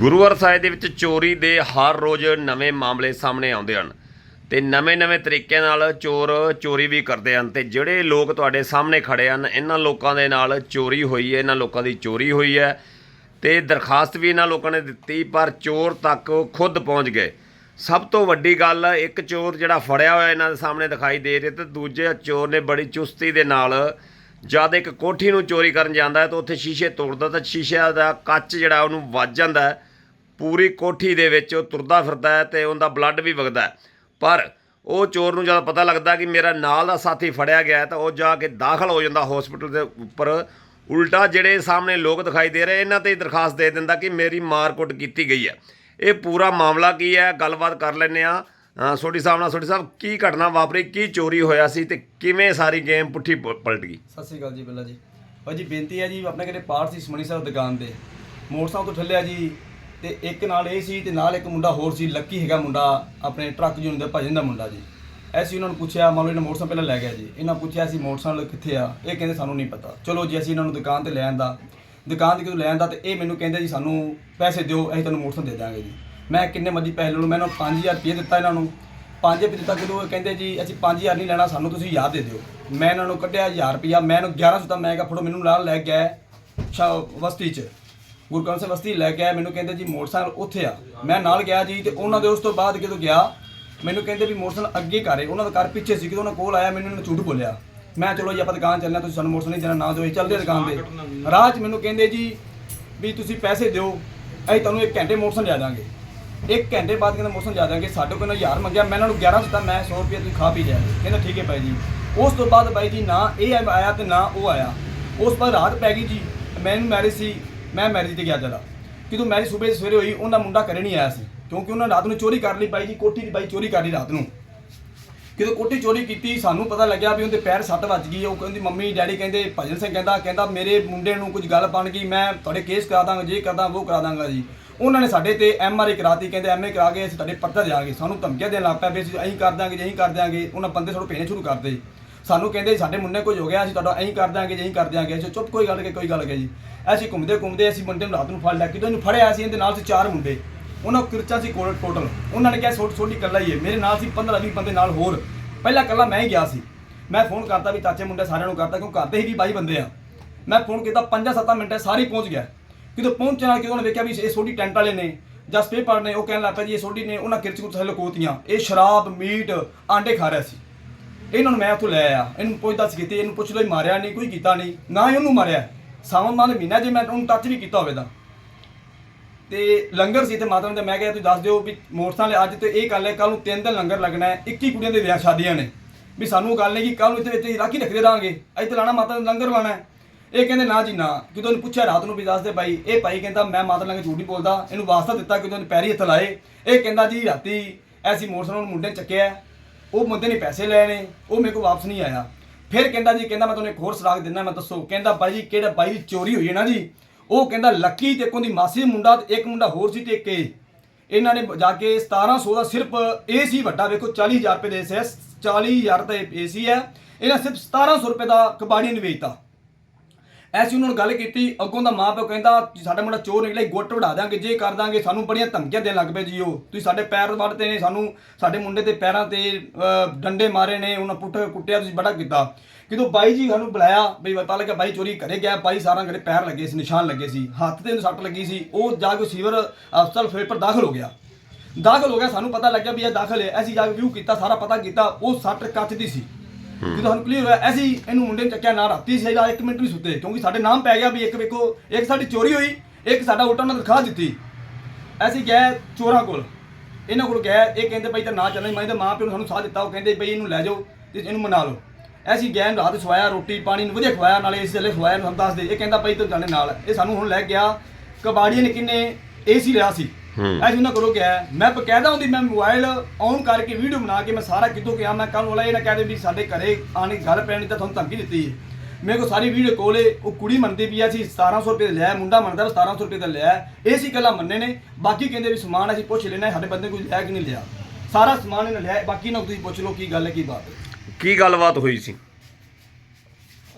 ਗੁਰੂਵਾਰ ਸਾਹਿਬ ਦੇ ਵਿੱਚ ਚੋਰੀ ਦੇ ਹਰ ਰੋਜ਼ ਨਵੇਂ ਮਾਮਲੇ ਸਾਹਮਣੇ ਆਉਂਦੇ ਹਨ ਤੇ ਨਵੇਂ-ਨਵੇਂ ਤਰੀਕਿਆਂ ਨਾਲ ਚੋਰ ਚੋਰੀ ਵੀ ਕਰਦੇ ਹਨ ਤੇ ਜਿਹੜੇ ਲੋਕ ਤੁਹਾਡੇ ਸਾਹਮਣੇ ਖੜੇ ਹਨ, ਇਹਨਾਂ ਲੋਕਾਂ ਦੇ ਨਾਲ ਚੋਰੀ ਹੋਈ ਹੈ, ਇਹਨਾਂ ਲੋਕਾਂ ਦੀ ਚੋਰੀ ਹੋਈ ਹੈ ਤੇ ਦਰਖਾਸਤ ਵੀ ਇਹਨਾਂ ਲੋਕਾਂ ਨੇ ਦਿੱਤੀ, ਪਰ ਚੋਰ ਤੱਕ ਖੁਦ ਪਹੁੰਚ ਗਏ। ਸਭ ਤੋਂ ਵੱਡੀ ਗੱਲ, ਇੱਕ ਚੋਰ ਜਿਹੜਾ ਫੜਿਆ ਹੋਇਆ ਇਹਨਾਂ ਦੇ ਸਾਹਮਣੇ ਦਿਖਾਈ ਦੇ ਰਿਹਾ ਤੇ ਦੂਜੇ ਚੋਰ ਨੇ ਬੜੀ ਚੁਸਤੀ ਦੇ ਨਾਲ ਜਦ ਇੱਕ ਕੋਠੀ ਨੂੰ ਚੋਰੀ ਕਰਨ ਜਾਂਦਾ ਹੈ ਤਾਂ ਉੱਥੇ ਸ਼ੀਸ਼ੇ ਤੋੜਦਾ ਤਾਂ ਸ਼ੀਸ਼ੇ ਦਾ ਕੱਚ ਜਿਹੜਾ ਉਹਨੂੰ ਵੱਜ ਜਾਂਦਾ ਹੈ। ਪੂਰੀ ਕੋਠੀ ਦੇ ਵਿੱਚ ਉਹ ਤੁਰਦਾ ਫਿਰਦਾ ਹੈ ਤੇ ਉਹਦਾ ਬਲੱਡ ਵੀ ਵਗਦਾ ਪਰ ਉਹ ਚੋਰ ਨੂੰ ਜਦੋਂ ਪਤਾ ਲੱਗਦਾ ਕਿ ਮੇਰਾ ਨਾਲ ਦਾ ਸਾਥੀ ਫੜਿਆ ਗਿਆ ਤਾਂ ਉਹ ਜਾ ਕੇ ਦਾਖਲ ਹੋ ਜਾਂਦਾ ਹਸਪੀਟਲ ਦੇ ਉੱਪਰ। ਉਲਟਾ ਜਿਹੜੇ ਸਾਹਮਣੇ ਲੋਕ ਦਿਖਾਈ ਦੇ ਰਹੇ, ਇਹਨਾਂ ਤੇ ਦਰਖਾਸਤ ਦੇ ਦਿੰਦਾ ਕਿ ਮੇਰੀ ਮਾਰਕੁੱਟ ਕੀਤੀ ਗਈ ਹੈ। ਇਹ ਪੂਰਾ ਮਾਮਲਾ ਕੀ ਹੈ? ਗੱਲਬਾਤ ਕਰ ਲੈਂਦੇ ਆ ਸੋਢੀ ਸਾਹਿਬ ਨਾਲ, ਸੋਢੀ ਸਾਹਿਬ, ਕੀ ਘਟਨਾ ਵਾਪਰੀ, ਕੀ ਚੋਰੀ ਹੋਇਆ ਸੀ ਤੇ ਕਿਵੇਂ ਸਾਰੀ ਗੇਮ ਪੁੱਠੀ ਪ- ਪਲਟ ਗਈ? ਸਤਿ ਸ਼੍ਰੀ ਅਕਾਲ ਜੀ ਪਹਿਲਾਂ ਜੀ। ਭਾਈ ਜੀ, ਬੇਨਤੀ ਹੈ ਜੀ, ਆਪਣੇ ਕਿਹੜੇ ਪਾਰਟ ਸੀ ਸਮਣੀ ਸਾਹਿਬ ਦੁਕਾਨ ਦੇ ਮੋਟਰਸਾਈਕਲ ਤੋਂ ਠੱਲਿਆ ਜੀ ਤੇ ਇੱਕ ਨਾਲ ਇਹ ਸੀ ਤੇ ਨਾਲ ਇੱਕ ਮੁੰਡਾ ਹੋਰ ਸੀ, ਲੱਕੀ ਹੈਗਾ ਮੁੰਡਾ, ਆਪਣੇ ਟਰੱਕ ਯੂਨੀਅਨ ਦੇ ਭਜਨ ਦਾ ਮੁੰਡਾ ਜੀ। ਐਸੀ ਉਹਨਾਂ ਨੂੰ ਪੁੱਛਿਆ, ਮੰਨ ਲਓ ਇਹਨਾਂ ਮੋਟਰਸਾਈਕਲ ਪਹਿਲਾਂ ਲੈ ਗਿਆ ਜੀ। ਇਹਨਾਂ ਪੁੱਛਿਆ ਸੀ ਮੋਟਰਸਾਈਕਲ ਕਿੱਥੇ ਆ? ਇਹ ਕਹਿੰਦੇ, ਸਾਨੂੰ ਨਹੀਂ ਪਤਾ। ਚਲੋ ਜੀ, ਅਸੀਂ ਇਹਨਾਂ ਨੂੰ ਦੁਕਾਨ ਤੇ ਲੈ ਆਂਦਾ ਦੁਕਾਨ ਤੇ ਕਿਉਂ ਲੈ ਆਂਦਾ ਤੇ ਇਹ ਮੈਨੂੰ ਕਹਿੰਦੇ, ਜੀ, ਸਾਨੂੰ ਪੈਸੇ ਦਿਓ, ਅਸੀਂ ਤੁਹਾਨੂੰ ਮੋਟਰਸਾਈਕਲ ਦੇ ਦਾਂਗੇ ਜੀ। ਮੈਂ ਕਿੰਨੇ ਮਰਜ਼ੀ ਪੈਸੇ ਲੈ ਲਓ ਮੈਂ ਇਹਨਾਂ ਨੂੰ 5000 ਰੁਪਏ ਦਿੱਤਾ ਇਹਨਾਂ ਨੂੰ। 5000 ਰੁਪਏ ਦਿੱਤਾ ਕਿਦੋਂ ਇਹ ਕਹਿੰਦੇ, ਜੀ, ਅਸੀਂ 5000 ਨਹੀਂ ਲੈਣਾ, ਸਾਨੂੰ ਤੁਸੀਂ ਯਾਦ ਦੇ ਦਿਓ। ਮੈਂ ਇਹਨਾਂ ਨੂੰ ਕੱਢਿਆ 1000 ਰੁਪਇਆ ਮੈਂ ਇਹਨੂੰ 1100 ਤਾਂ ਮੈਂ ਕਿਹਾ, ਫੜੋ, ਮੈਨੂੰ ਨਾਲ ਲੈ ਕੇ ਆਏ ਵਸਤੀ ਚ। ਗੁਰਕਰਨ ਸਿੰਘ ਵਸਤੀ ਲੈ ਕੇ ਆਏ ਮੈਨੂੰ ਕਹਿੰਦੇ ਜੀ ਮੋਟਰਸਾਈਕਲ ਉੱਥੇ ਆ। ਮੈਂ ਨਾਲ ਗਿਆ ਜੀ ਤੇ ਉਹਨਾਂ ਦੇ ਉਸ ਤੋਂ ਬਾਅਦ ਜਦੋਂ ਗਿਆ ਮੈਨੂੰ ਕਹਿੰਦੇ ਵੀ ਮੋਟਰਸਾਈਕਲ ਅੱਗੇ ਘਰੇ ਉਹਨਾਂ ਦਾ ਘਰ ਪਿੱਛੇ ਸੀ ਕਿਦੋਂ ਉਹਨਾਂ ਕੋਲ ਆਇਆ ਮੈਨੂੰ ਇਹਨਾਂ ਨੇ ਝੂਠ ਬੋਲਿਆ। ਮੈਂ ਚਲੋ ਜੀ ਆਪਾਂ ਦੁਕਾਨ ਚੱਲਣਾ ਤੁਸੀਂ ਸਾਨੂੰ ਮੋਟਰਸਾਈਕਲ ਨਹੀਂ ਦੇਣਾ ਨਾ ਦਿਓ ਅਸੀਂ ਚੱਲਦੇ ਦੁਕਾਨ ਤੇ। ਰਾਹ 'ਚ ਮੈਨੂੰ ਕਹਿੰਦੇ ਜੀ ਵੀ ਤੁਸੀਂ ਪੈਸੇ ਦਿਓ ਅਸੀਂ ਤੁਹਾਨੂੰ ਇੱਕ ਘੰਟੇ ਮੋਟਰਸਾਈਕਲ ਲਿਆ ਦਾਂਗੇ। ਇੱਕ ਘੰਟੇ ਬਾਅਦ ਕਹਿੰਦਾ ਮੋਟਰਸਾਈਕਲ ਲਿਆ ਦਾਂਗੇ ਸਾਡੇ ਕੋਲ ਹਜ਼ਾਰ ਮੰਗਿਆ ਮੈਂ ਇਹਨਾਂ ਨੂੰ 11 ਦਿੱਤਾ ਮੈਂ 100 ਰੁਪਏ ਤੁਸੀਂ ਖਾ ਪੀ ਲਿਆ ਕਹਿੰਦਾ ਠੀਕ ਹੈ ਬਾਈ ਜੀ। ਉਸ ਤੋਂ ਬਾਅਦ ਬਾਈ ਜੀ ਨਾ ਇਹ ਆਇਆ ਤੇ ਨਾ ਉਹ ਆਇਆ। ਉਸ ਤੋਂ ਬਾਅਦ ਰਾਤ ਪੈ ਗਈ ਜੀ ਮੈਨੂੰ ਮੈਰਿਜ ਸੀ ਮੈਂ ਮੈਰਿਜ ਤੇ ਗਿਆ ਜਰਾ ਜਦੋਂ ਮੈਰਿਜ ਸਵੇਰੇ ਸਵੇਰੇ ਹੋਈ ਉਹਨਾਂ ਮੁੰਡਾ ਘਰੇ ਨਹੀਂ ਆਇਆ ਸੀ। ਕਿਉਂਕਿ ਉਹਨਾਂ ਰਾਤ ਨੂੰ ਚੋਰੀ ਕਰ ਲਈ ਬਾਈ ਜੀ, ਕੋਠੀ ਦੀ ਬਾਈ ਚੋਰੀ ਕਰ ਲਈ ਰਾਤ ਨੂੰ। ਜਦੋਂ ਕੋਠੀ ਚੋਰੀ ਕੀਤੀ, ਸਾਨੂੰ ਪਤਾ ਲੱਗਿਆ ਵੀ ਉਹਦੇ ਪੈਰ ਸੱਟ ਵੱਜ ਗਈ ਉਹ ਕਹਿੰਦੀ, ਮੰਮੀ, ਡੈਡੀ ਕਹਿੰਦੇ, ਭਜਨ ਸਿੰਘ ਕਹਿੰਦਾ ਕਹਿੰਦਾ ਮੇਰੇ ਮੁੰਡੇ ਨੂੰ ਕੁਝ ਗੱਲ ਬਣ ਗਈ, ਮੈਂ ਤੁਹਾਡੇ ਕੇਸ ਕਰਾ ਦਾਂਗਾ, ਜੇ ਕਰਦਾ ਉਹ ਕਰਾ ਦਾਂਗਾ ਜੀ। ਉਹਨਾਂ ਨੇ ਸਾਡੇ ਤੇ ਐਮ ਆਰ ਆਈ ਕਰਾਤੀ, ਕਹਿੰਦੇ ਐਮ ਏ ਕਰਾ ਕੇ ਅਸੀਂ ਤੁਹਾਡੇ ਪੱਤਰ ਦਿਆਂਗੇ ਸਾਨੂੰ ਧਮਕੀਆਂ ਦੇਣ ਲੱਗ ਪਿਆ ਵੀ ਅਸੀਂ ਐਂ ਕਰ ਦਾਂਗੇ, ਜੇ ਐਂ ਕਰ ਦਾਂਗੇ ਉਹਨਾਂ ਬੰਦੇ ਸਾਨੂੰ ਭੇਜਣੇ ਸ਼ੁਰੂ ਕਰਦੇ। ਸਾਨੂੰ ਕਹਿੰਦੇ, ਸਾਡੇ ਮੁੰਡੇ ਕੁਝ ਹੋ ਗਿਆ, ਅਸੀਂ ਤੁਹਾਡਾ ਐਂ ਕਰ ਦਾਂਗੇ ਜੇ ਐਂ ਕਰ ਦਾਂਗੇ ਅਸੀਂ ਚੁੱਪ, ਕੋਈ ਗੱਲ ਕਿ ਕੋਈ ਗੱਲ ਕਿ ਜੀ। ਅਸੀਂ ਘੁੰਮਦੇ ਘੁੰਮਦੇ ਅਸੀਂ ਮੁੰਡੇ ਨੂੰ ਰਾਤ ਨੂੰ ਫੜ ਲਿਆ ਕਿਦੋਂ ਇਹਨੂੰ ਫੜਿਆ ਸੀ ਇਹਦੇ ਨਾਲ ਸੀ ਚਾਰ ਮੁੰਡੇ। ਉਹਨਾਂ ਕੋਲ ਕਿਰਚਾ ਸੀ ਕੋਲ ਟੋਟਲ ਉਹਨਾਂ ਨੇ ਕਿਹਾ, ਛੋਟੀ ਛੋਟੀ ਇਕੱਲਾ ਹੀ ਹੈ, ਮੇਰੇ ਨਾਲ ਸੀ 15 20 ਬੰਦੇ ਨਾਲ ਹੋਰ। ਪਹਿਲਾਂ ਇਕੱਲਾ ਮੈਂ ਹੀ ਗਿਆ ਸੀ। ਮੈਂ ਫੋਨ ਕਰਤਾ ਵੀ ਚਾਚੇ ਮੁੰਡੇ ਸਾਰਿਆਂ ਨੂੰ ਕਰਤਾ, ਕਿਉਂ ਕਰਦੇ ਹੀ 22 ਬੰਦੇ ਆ। ਮੈਂ ਫੋਨ ਕੀਤਾ 5-7 ਮਿੰਟਾਂ ਸਾਰੇ ਪਹੁੰਚ ਗਿਆ। ਕਿਦੋਂ ਪਹੁੰਚਣਾ ਕਿ ਉਹਨੇ ਵੇਖਿਆ ਵੀ ਇਹ ਛੋਟੀ ਟੈਂਟ ਵਾਲੇ ਨੇ ਜਾਂ ਸਪੇਪਰ ਨੇ, ਉਹ ਕਹਿਣ ਲੱਗ ਪਿਆ ਜੀ ਇਹ ਛੋਟੀ ਨੇ, ਉਹਨਾਂ ਕਿਰਚ ਕੁਰਚ ਥੱਲੇ ਲਕੋਤੀਆਂ। ਇਹ ਸ਼ਰਾਬ, ਮੀਟ, ਆਂਡੇ ਖਾ ਰਿਹਾ ਸੀ। ਇਹਨਾਂ ਨੂੰ ਮੈਂ ਉੱਥੋਂ ਲੈ ਆਇਆ। ਇਹਨੂੰ ਪੁੱਛਦਾ ਸੀ ਕਿਤੇ ਇਹਨੂੰ ਪੁੱਛ ਲੋ ਮਾਰਿਆ ਨਹੀਂ, ਕੋਈ ਕੀਤਾ ਨਹੀਂ। ਨਾ ਹੀ ਉਹਨੂੰ ਮਾਰਿਆ। ਸਾਵਨ ਮਾਹ ਦੇ ਮਹੀਨਾ ਜੇ ਮੈਂ ਉਹਨੂੰ ਟੱਚ ਵੀ ਕੀਤਾ ਹੋਵੇ ਤਾਂ। ਤੇ ਲੰਗਰ ਸੀ ਤੇ ਮਾਤਾ ਨੂੰ ਤੇ ਮੈਂ ਕਿਹਾ, ਤੁਸੀਂ ਦੱਸ ਦਿਓ ਵੀ ਮੋਟਰਸਾਈਕਲ ਅੱਜ ਤੇ ਇਹ ਗੱਲ ਹੈ ਕੱਲ ਨੂੰ ਤਿੰਨ ਦਿਨ ਲੰਗਰ ਲੱਗਣਾ ਹੈ 21 ਕੁੜੀਆਂ ਦੇ ਵਿਆਹ ਸ਼ਾਦੀਆਂ ਨੇ। ਵੀ ਸਾਨੂੰ ਗੱਲ ਨਹੀਂ ਕਿ ਕੱਲ ਨੂੰ ਇੱਥੇ ਇੱਥੇ ਰਾਖੀ ਰੱਖਦੇ ਰਹਾਂਗੇ ਇੱਥੇ ਲਾਣਾ ਮਾਤਾ ਨੂੰ ਲੰਗਰ ਲਾਣਾ ਇਹ ਕਹਿੰਦੇ, ਨਾ ਜੀ, ਨਾ। ਕਿਦੋਂ ਉਹਨੂੰ ਪੁੱਛਿਆ ਰਾਤ ਨੂੰ ਵੀ ਦੱਸਦੇ ਭਾਈ, ਇਹ ਭਾਈ ਕਹਿੰਦਾ, ਮੈਂ ਮਾਤਾ ਲੰਗ ਝੂਠ ਨਹੀਂ ਬੋਲਦਾ, ਇਹਨੂੰ ਵਾਸਤਾ ਦਿੱਤਾ ਕਿਦੋਂ ਉਹਨੇ ਪੈਰੀ ਹੱਥ ਲਾਏ। ਇਹ ਕਹਿੰਦਾ, ਜੀ, ਰਾਤੀ ਐਸੀ ਮੋਟਰਸਾਈਕਲ ਨੂੰ ਮੁੰਡੇ ਚੱਕਿਆ ਉਹ ਮੁੰਡੇ ਨੇ ਪੈਸੇ ਲਏ ਨੇ, ਉਹ ਮੇਰੇ ਕੋਲ ਵਾਪਸ ਨਹੀਂ ਆਇਆ। ਫਿਰ ਕਹਿੰਦਾ ਜੀ, ਕਹਿੰਦਾ ਮੈਂ ਤੁਹਾਨੂੰ ਇੱਕ ਹੋਰ ਸਲਾਹ ਦਿੰਦਾ, ਮੈਂ ਦੱਸੋ। ਕਹਿੰਦਾ ਬਾਈ ਜੀ, ਕਿਹੜਾ ਬਾਈ ਦੀ ਚੋਰੀ ਹੋਈ ਹੈ ਨਾ ਜੀ? ਉਹ ਕਹਿੰਦਾ ਲੱਕੀ ਤੇ ਕੋਦੀ ਮਾਸੀ, ਮੁੰਡਾ ਤੇ ਇੱਕ ਮੁੰਡਾ ਹੋਰ ਸੀ ਤੇ ਇੱਕ ਇਹ। ਇਹਨਾਂ ਨੇ ਜਾ ਕੇ 1700 ਦਾ ਸਿਰਫ ਏਸੀ ਵੱਡਾ, ਵੇਖੋ 40000 ਰੁਪਏ ਦੇ ਸੇ 40000 ਦਾ ਏਸੀ ਹੈ। ਇਹਨਾਂ ਸਿਰਫ 1700 ਰੁਪਏ ਦਾ ਕਬਾੜੀ ਨੇ ਵੇਚਤਾ। ਐਸੀ ਉਹਨਾਂ ਨੂੰ ਗੱਲ ਕੀਤੀ, ਅੱਗੋਂ ਦਾ ਮਾਂ ਪਿਓ ਕਹਿੰਦਾ ਸਾਡਾ ਮੁੰਡਾ ਚੋਰ ਨਿਕਲਿਆ ਗੁੱਟ ਵੜਾ ਦਾਂਗੇ ਜੇ ਕਰ ਦਾਂਗੇ। ਸਾਨੂੰ ਬੜੀਆਂ ਧਮਕੀਆਂ ਦੇਣ ਲੱਗ ਪਏ ਜੀ ਉਹ। ਤੁਸੀਂ ਸਾਡੇ ਪੈਰ ਵੱਢਦੇ ਨੇ, ਸਾਨੂੰ ਸਾਡੇ ਮੁੰਡੇ ਦੇ ਪੈਰਾਂ ਤੇ ਡੰਡੇ ਮਾਰੇ ਨੇ, ਉਹਨਾਂ ਪੁੱਟ ਕੁੱਟਿਆ, ਤੁਸੀਂ ਬੜਾ ਕੀਤਾ। ਕਿਦੋਂ ਬਾਈ ਜੀ ਸਾਨੂੰ ਬੁਲਾਇਆ, ਬਈ ਪਤਾ ਲੱਗਾ ਬਾਈ ਚੋਰੀ ਕਰੇ ਗਿਆ, ਬਾਈ ਸਾਰਾ ਘਰੇ ਪੈਰ ਲੱਗੇ ਸੀ, ਨਿਸ਼ਾਨ ਲੱਗੇ ਸੀ, ਹੱਥ ਤੇ ਉਹਨੂੰ ਸੱਟ ਲੱਗੀ ਸੀ, ਉਹ ਜਾ ਕੇ ਸੀਵਰ ਹਸਪਤਾਲ ਫੇਰ ਪਰ ਦਾਖਲ ਹੋ ਗਿਆ। ਦਾਖਲ ਹੋ ਗਿਆ, ਸਾਨੂੰ ਪਤਾ ਲੱਗਿਆ ਵੀ ਇਹ ਦਾਖਲ ਹੈ। ਅਸੀਂ ਜਾ ਕੇ ਵਿਊ ਕੀਤਾ, ਸਾਰਾ ਪਤਾ ਕੀਤਾ, ਉਹ ਸੱਟ ਕੱਚ ਦੀ ਸੀ। ਜਦੋਂ ਸਾਨੂੰ ਕਲੀਅਰ ਹੋਇਆ ਅਸੀਂ ਇਹਨੂੰ ਮੁੰਡੇ ਨੂੰ ਚੱਕਿਆ, ਨਾ ਰਾਤੀ ਸੀ ਜਾਂ ਇੱਕ ਮਿੰਟ ਵੀ ਸੁੱਤੇ, ਕਿਉਂਕਿ ਸਾਡੇ ਨਾਮ ਪੈ ਗਿਆ ਵੀ ਇੱਕ ਵੇਖੋ, ਇੱਕ ਸਾਡੀ ਚੋਰੀ ਹੋਈ, ਇੱਕ ਸਾਡਾ ਉਲਟਾ ਉਹਨਾਂ ਦਿਖਾ ਦਿੱਤੀ। ਅਸੀਂ ਗਏ ਚੋਰਾਂ ਕੋਲ, ਇਹਨਾਂ ਕੋਲ ਗਏ ਇਹ ਕਹਿੰਦੇ ਭਾਈ ਤਾਂ ਨਾ ਚੱਲਣਾ ਮੈਂ ਤਾਂ ਮਾਂ ਪਿਓ ਨੂੰ ਸਾਨੂੰ ਸਾਥ ਦਿੱਤਾ, ਉਹ ਕਹਿੰਦੇ ਭਾਈ ਇਹਨੂੰ ਲੈ ਜਾਓ ਤੇ ਇਹਨੂੰ ਮਨਾ ਲਓ। ਅਸੀਂ ਗਏ ਰਾਤ ਸਵਾਇਆ, ਰੋਟੀ ਪਾਣੀ ਨੂੰ ਵਧੀਆ ਖਵਾਇਆ, ਨਾਲੇ ਇਸ ਵੇਲੇ ਖਵਾਇਆ ਨੂੰ ਸਾਨੂੰ ਦੱਸਦੇ ਇਹ ਕਹਿੰਦਾ ਭਾਈ ਤੂੰ ਜਾਣੇ ਨਾਲ ਇਹ ਸਾਨੂੰ ਹੁਣ ਲੈ ਗਿਆ ਕਬਾੜੀਏ ਨੇ ਕਿੰਨੇ ਏਸੀ ਲਿਆ ਸੀ। ਅਸੀਂ ਉਹਨਾਂ ਕੋਲੋਂ ਗਿਆ ਮੈਂ ਬਕਾਇਦਾ ਹੁੰਦੀ ਮੈਂ ਮੋਬਾਈਲ ਔਨ ਕਰਕੇ ਵੀਡੀਓ ਬਣਾ ਕੇ ਮੈਂ ਸਾਰਾ ਕਿਤੋਂ ਗਿਆ ਮੈਂ ਕੱਲ ਵਾਲਾ ਇਹ ਨਾ ਕਹਦੇ ਵੀ ਸਾਡੇ ਘਰੇ ਆਣੇ ਗੱਲ ਪੈਣੀ ਤਾਂ ਤੁਹਾਨੂੰ ਧਮਕੀ ਦਿੱਤੀ ਹੈ ਮੇਰੇ ਕੋਲ ਸਾਰੀ ਵੀਡੀਓ ਕੋਲੇ ਉਹ ਕੁੜੀ ਮੰਨਦੀ ਵੀ ਆ ਸੀ 1700 ਰੁਪਏ ਦਾ ਲਿਆ ਮੁੰਡਾ ਮੰਨਦਾ ਵੀ 1700 ਰੁਪਏ ਦਾ ਲਿਆ ਇਹ ਸੀ ਗੱਲਾਂ ਮੰਨੇ ਨੇ ਬਾਕੀ ਕਹਿੰਦੇ ਵੀ ਸਮਾਨ ਅਸੀਂ ਪੁੱਛ ਲੈਣਾ ਸਾਡੇ ਬੰਦੇ ਕੋਈ ਲਿਆ ਕਿ ਨਹੀਂ ਲਿਆ। ਸਾਰਾ ਸਮਾਨ ਇਹਨਾਂ ਲਿਆ ਬਾਕੀ ਨਾ ਤੁਸੀਂ ਪੁੱਛ ਲਓ ਕੀ ਗੱਲ ਹੈ ਕੀ ਬਾਤ ਹੈ। ਕੀ ਗੱਲਬਾਤ ਹੋਈ ਸੀ?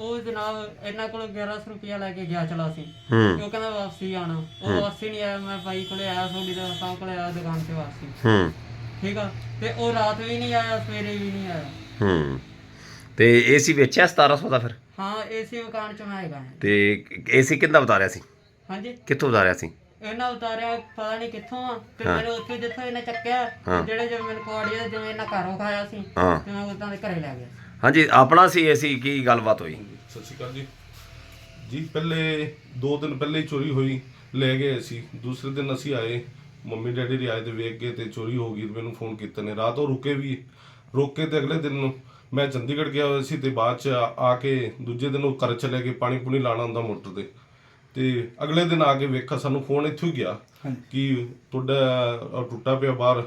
ਉਹ ਜਨਾਬ ਇਹਨਾਂ ਕੋਲ 1100 ਰੁਪਇਆ ਲੈ ਕੇ ਗਿਆ ਚਲਾ ਸੀ। ਹੂੰ। ਤੇ ਉਹ ਕਹਿੰਦਾ ਵਾਪਸੀ ਆਣਾ ਉਹ ਵਾਪਸੀ ਨਹੀਂ ਆਇਆ ਮੈਂ ਬਾਈ ਕੋਲੇ ਆਇਆ ਸੋਲੀ ਦਾ ਸਾਹਿਬ ਕੋਲੇ ਆਇਆ ਦੁਕਾਨ ਤੇ ਵਾਪਸੀ। ਹੂੰ। ਠੀਕ ਆ? ਤੇ ਉਹ ਰਾਤ ਵੀ ਨਹੀਂ ਆਇਆ ਸਵੇਰੇ ਵੀ ਨਹੀਂ ਆਇਆ। ਹੂੰ। ਤੇ ਏਸੀ ਵੇਚਿਆ 1700 ਦਾ ਫਿਰ? ਹਾਂ ਏਸੀ ਮਕਾਨ ਚ ਮੈਂ ਹੈਗਾ। ਤੇ ਏਸੀ ਕਿੰਦਾ ਉਤਾਰਿਆ ਸੀ? ਹਾਂਜੀ। ਕਿੱਥੋਂ ਉਤਾਰਿਆ ਸੀ? ਇਹਨਾਂ ਉਤਾਰਿਆ ਪਤਾ ਨਹੀਂ ਕਿੱਥੋਂ ਆ। ਤੇ ਹਾਂ। ਮੈਨੂੰ ਉੱਥੇ ਜਿੱਥੋਂ ਇਹਨੇ ਚੱਕਿਆ ਹਾਂ। ਜਿਹੜੇ ਜਿਵੇਂ ਮੈਨੂੰ ਕੋੜੀਆ ਜਿਵੇਂ ਇਹਨਾਂ ਘਰੋਂ ਖਾਇਆ ਸੀ ਹਾਂ। ਤੇ ਮੈਂ ਉਦਾਂ ਦੇ ਘਰੇ ਲੈ ਗਿਆ ਹਾਂਜੀ ਆਪਣਾ ਸੀ ਏਸੀ ਕੀ ਗੱਲਬਾਤ ਹੋਈ? ਸਤਿ ਸ਼੍ਰੀ ਅਕਾਲ ਜੀ। ਜੀ ਪਹਿਲੇ ਦੋ ਦਿਨ ਪਹਿਲੇ ਹੀ ਚੋਰੀ ਹੋਈ ਲੈ ਗਏ ਅਸੀਂ। ਦੂਸਰੇ ਦਿਨ ਅਸੀਂ ਆਏ ਮੰਮੀ ਡੈਡੀ ਦੇ ਆਏ ਤੇ ਵੇਖ ਕੇ ਤੇ ਚੋਰੀ ਹੋ ਗਈ ਤੇ ਮੈਨੂੰ ਫੋਨ ਕੀਤਾ ਨੇ। ਰਾਤ ਉਹ ਰੁਕੇ ਵੀ ਰੁਕ ਕੇ ਤੇ ਅਗਲੇ ਦਿਨ ਮੈਂ ਚੰਡੀਗੜ੍ਹ ਗਿਆ ਹੋਇਆ ਸੀ ਤੇ ਬਾਅਦ ਚ ਆ ਆ ਕੇ ਦੂਜੇ ਦਿਨ ਉਹ ਘਰ ਚਲੇ ਗਏ ਪਾਣੀ ਪੂਣੀ ਲਾਣਾ ਹੁੰਦਾ ਮੋਟਰ ਤੇ। ਤੇ ਅਗਲੇ ਦਿਨ ਆ ਕੇ ਵੇਖਾ ਸਾਨੂੰ ਫੋਨ ਇੱਥੋਂ ਹੀ ਗਿਆ ਕਿ ਤੁਹਾਡਾ ਅਹ, ਟੁੱਟਾ ਪਿਆ ਬਾਹਰ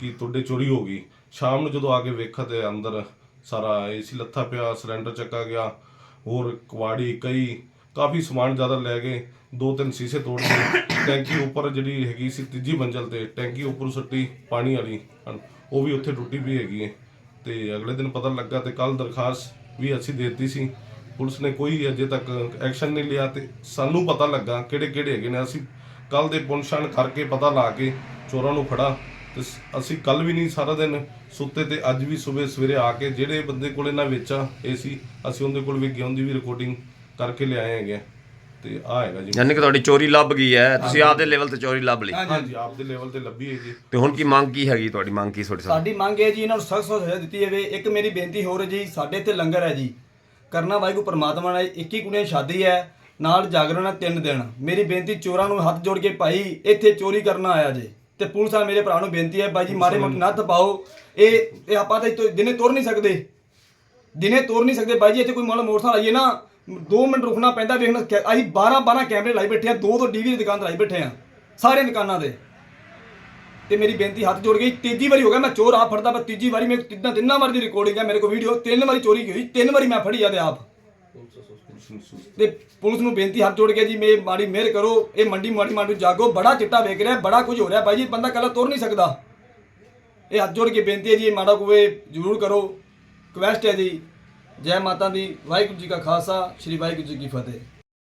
ਕਿ ਤੁਹਾਡੇ ਚੋਰੀ ਹੋ ਗਈ। ਸ਼ਾਮ ਨੂੰ ਜਦੋਂ ਆ ਕੇ ਵੇਖਾ ਤੇ ਅੰਦਰ ਸਾਰਾ ਏਸੀ ਲੱਥਾ ਪਿਆ, ਸਿਲੰਡਰ ਚੱਕਾ ਗਿਆ, ਹੋਰ ਕੁਆੜੀ ਕਈ, ਕਾਫੀ ਸਮਾਨ ਜ਼ਿਆਦਾ ਲੈ ਗਏ ਦੋ ਤਿੰਨ ਸ਼ੀਸ਼ੇ ਤੋੜ ਗਏ ਟੈਂਕੀ ਉੱਪਰ ਜਿਹੜੀ ਹੈਗੀ ਸੀ ਤੀਜੀ ਮੰਜ਼ਲ ਤੇ, ਟੈਂਕੀ ਉੱਪਰ ਸੁੱਟੀ ਪਾਣੀ ਵਾਲੀ ਉਹ ਵੀ ਉੱਥੇ ਟੁੱਟੀ ਵੀ ਹੈਗੀ ਹੈ ਤੇ ਅਗਲੇ ਦਿਨ ਪਤਾ ਲੱਗਾ ਤੇ ਕੱਲ ਦਰਖਾਸਤ ਵੀ ਅਸੀਂ ਦੇ ਦਿੱਤੀ ਸੀ। ਪੁਲਿਸ ਨੇ ਕੋਈ ਅਜੇ ਤੱਕ ਐਕਸ਼ਨ ਨਹੀਂ ਲਿਆ ਤੇ ਸਾਨੂੰ ਪਤਾ ਲੱਗਾ ਕਿਹੜੇ ਕਿਹੜੇ ਹੈਗੇ ਨੇ। ਅਸੀਂ ਕੱਲ ਦੇ ਪੁਨਸ਼ਾਨ ਕਰਕੇ ਪਤਾ ਲਾ ਕੇ ਚੋਰਾਂ ਨੂੰ ਫੜਾ। ਤੇ ਸ- ਅਸੀਂ ਕੱਲ ਵੀ ਨਹੀਂ ਸਾਰਾ ਦਿਨ ਸੁੱਤੇ ਤੇ ਅੱਜ ਵੀ ਸਵੇਰੇ ਸਵੇਰੇ ਆ ਕੇ ਜਿਹੜੇ ਬੰਦੇ ਕੋਲ ਇਹਨਾਂ ਵੇਚਾ ਇਹ ਸੀ ਅਸੀਂ ਉਹਦੇ ਕੋਲ ਵੀ ਗਿਆ ਉਹਦੀ ਵੀ ਰਿਕਾਰਡਿੰਗ ਕਰਕੇ ਲਿਆਏ ਹੈਗੇ ਆ। ਤੇ ਆ ਹੈਗਾ ਜੀ। ਯਾਨੀ ਕਿ ਤੁਹਾਡੀ ਚੋਰੀ ਲੱਭ ਗਈ ਹੈ ਤੁਸੀਂ ਆਪਦੇ ਲੈਵਲ ਤੇ ਚੋਰੀ ਲੱਭ ਲਈ। ਹਾਂਜੀ ਆਪ ਦੇ ਲੈਵਲ ਤੇ ਲੱਭੀ ਹੈ ਜੀ। ਤੇ ਹੁਣ ਕੀ ਮੰਗ ਕੀ ਹੈਗੀ ਤੁਹਾਡੀ ਮੰਗ ਕੀ ਤੁਹਾਡੀ ਸਾਡੀ ਮੰਗ ਹੈ ਜੀ ਇਹਨਾਂ ਨੂੰ ਸਖਤ ਸਜ਼ਾ ਦਿੱਤੀ ਜਾਵੇ। ਇੱਕ ਮੇਰੀ ਬੇਨਤੀ ਹੋਰ ਹੈ ਜੀ ਸਾਡੇ ਇੱਥੇ ਲੰਗਰ ਹੈ ਜੀ। ਕਰਨਾ ਵਾਹਿਗੁਰੂ ਪਰਮਾਤਮਾ ਨੇ 21 ਕੁੜੀਆਂ ਦੀ ਸ਼ਾਦੀ ਹੈ ਨਾਲ ਜਾਗਰਣ ਹੈ ਤਿੰਨ ਦਿਨ। ਮੇਰੀ ਬੇਨਤੀ ਚੋਰਾਂ ਨੂੰ ਹੱਥ ਜੋੜ ਕੇ ਭਾਈ ਇੱਥੇ ਚੋਰੀ ਕਰਨ ਆਇਆ ਜੇ। ਤੇ ਪੁਲਿਸ ਆ ਮੇਰੇ ਭਰਾ ਨੂੰ ਬੇਨਤੀ ਹੈ ਬਾਈ ਜੀ ਮਾਰੇ ਮੋਟੇ ਨੱਥ ਪਾਓ ਇਹ ਇਹ ਆਪਾਂ ਤਾਂ ਇੱਥੋਂ ਦਿਨੇ ਤੁਰ ਨਹੀਂ ਸਕਦੇ। ਦਿਨੇ ਤੁਰ ਨਹੀਂ ਸਕਦੇ ਬਾਈ ਜੀ ਇੱਥੇ ਕੋਈ ਮੰਨ ਲਓ ਮੋਟਰਸਾਈਕਲ ਆਈਏ ਨਾ 2 ਮਿੰਟ ਰੁਕਣਾ ਪੈਂਦਾ ਵੇਖਣਾ ਕੈ- ਅਸੀਂ 12 12 ਕੈਮਰੇ ਲਾਈ ਬੈਠੇ ਆ ਦੋ ਤੋਂ ਡੀਵੀ ਦੀ ਦੁਕਾਨ ਤੇ ਲਾਈ ਬੈਠੇ ਆ ਸਾਰੀਆਂ ਦੁਕਾਨਾਂ ਤੇ। ਤੇ ਮੇਰੀ ਬੇਨਤੀ ਹੱਥ ਜੋੜ ਗਈ ਤੀਜੀ ਵਾਰੀ ਹੋ ਗਿਆ ਮੈਂ ਚੋਰ ਆ ਫੜਦਾ ਮੈਂ ਤੀਜੀ ਵਾਰੀ ਮੈਂ ਤਿੰਨਾਂ ਤਿੰਨਾਂ ਵਾਰੀ ਦੀ ਰਿਕਾਰਡਿੰਗ ਹੈ ਮੇਰੇ ਕੋਲ ਵੀਡੀਓ ਤਿੰਨ ਵਾਰੀ ਚੋਰੀ ਹੋਈ ਤਿੰਨ ਵਾਰੀ ਮੈਂ ਫੜੀ ਆ ਤੇ ਆਪ। ਤੇ ਪੁਲਿਸ ਨੂੰ ਬੇਨਤੀ, ਹੱਥ ਜੋੜ ਕੇ ਜੀ ਮੇ ਮਾੜੀ ਮਿਹਰ ਕਰੋ, ਇਹ ਮੰਡੀ ਮਾੜੀ ਮਾੜੀ ਜਾਗੋ, ਬੜਾ ਚਿੱਟਾ ਵੇਖ ਰਿਹਾ, ਬੜਾ ਕੁਝ ਹੋ ਰਿਹਾ, ਭਾਈ ਜੀ, ਬੰਦਾ ਕੱਲਾ ਤੁਰ ਨਹੀਂ ਸਕਦਾ। ਇਹ ਹੱਥ ਜੋੜ ਕੇ ਬੇਨਤੀ ਹੈ ਜੀ ਮਾੜਾ ਕੋਵੇ ਜ਼ਰੂਰ ਕਰੋ। ਰਿਕਵੈਸਟ ਹੈ ਜੀ, ਜੈ ਮਾਤਾ ਦੀ, ਵਾਹਿਗੁਰੂ ਜੀ ਕਾ ਖਾਲਸਾ, ਸ੍ਰੀ ਵਾਹਿਗੁਰੂ ਜੀ ਕੀ ਫਤਿਹ।